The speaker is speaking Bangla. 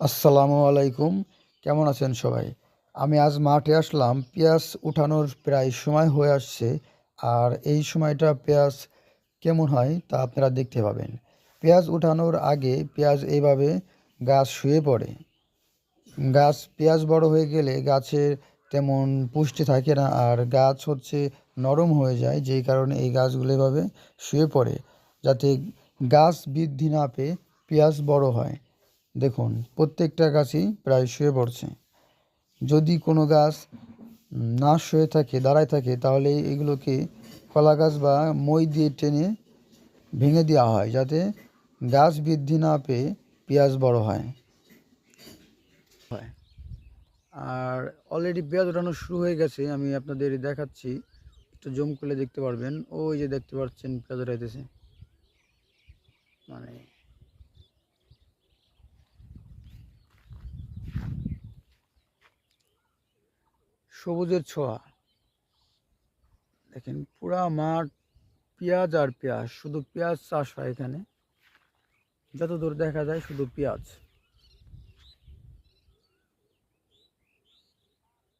আসসালামু আলাইকুম। কেমন আছেন সবাই? আমি আজ মাঠে আসলাম। পেঁয়াজ উঠানোর প্রায় সময় হয়ে আসছে। আর এই সময়টা পেঁয়াজ কেমন হয় তা আপনারা দেখতে পাবেন। পেঁয়াজ উঠানোর আগে পেঁয়াজ এইভাবে গাছ শুয়ে পড়ে। গাছ পেঁয়াজ বড় হয়ে গেলে গাছের তেমন পুষ্টি থাকে না আর গাছ হচ্ছে নরম হয়ে যায়, যেই কারণে এই গাছগুলো এভাবে শুয়ে পড়ে। যাতে গাছ বৃদ্ধি না পেয়ে পেঁয়াজ বড় হয়। দেখুন, প্রত্যেকটা গাছই প্রায় শুয়ে পড়ছে। যদি কোনো গাছ না শুয়ে থাকে, দাঁড়ায় থাকে, তাহলে এগুলোকে কলা গাছ বা মই দিয়ে টেনে ভেঙে দেওয়া হয়, যাতে গাছ বৃদ্ধি না পেয়ে পেঁয়াজ বড় হয়। আর অলরেডি পেঁয়াজ ওঠানো শুরু হয়ে গেছে, আমি আপনাদের দেখাচ্ছি। একটু জম করলে দেখতে পারবেন। ওই যে দেখতে পাচ্ছেন পেঁয়াজ ওঠাইতেছে। মানে সবুজের ছোঁয়া। দেখেন, পুরা মাঠ পেঁয়াজ আর পেঁয়াজ, শুধু পেঁয়াজ চাষ হয় এখানে। যতদূর দেখা যায় শুধু পেঁয়াজ।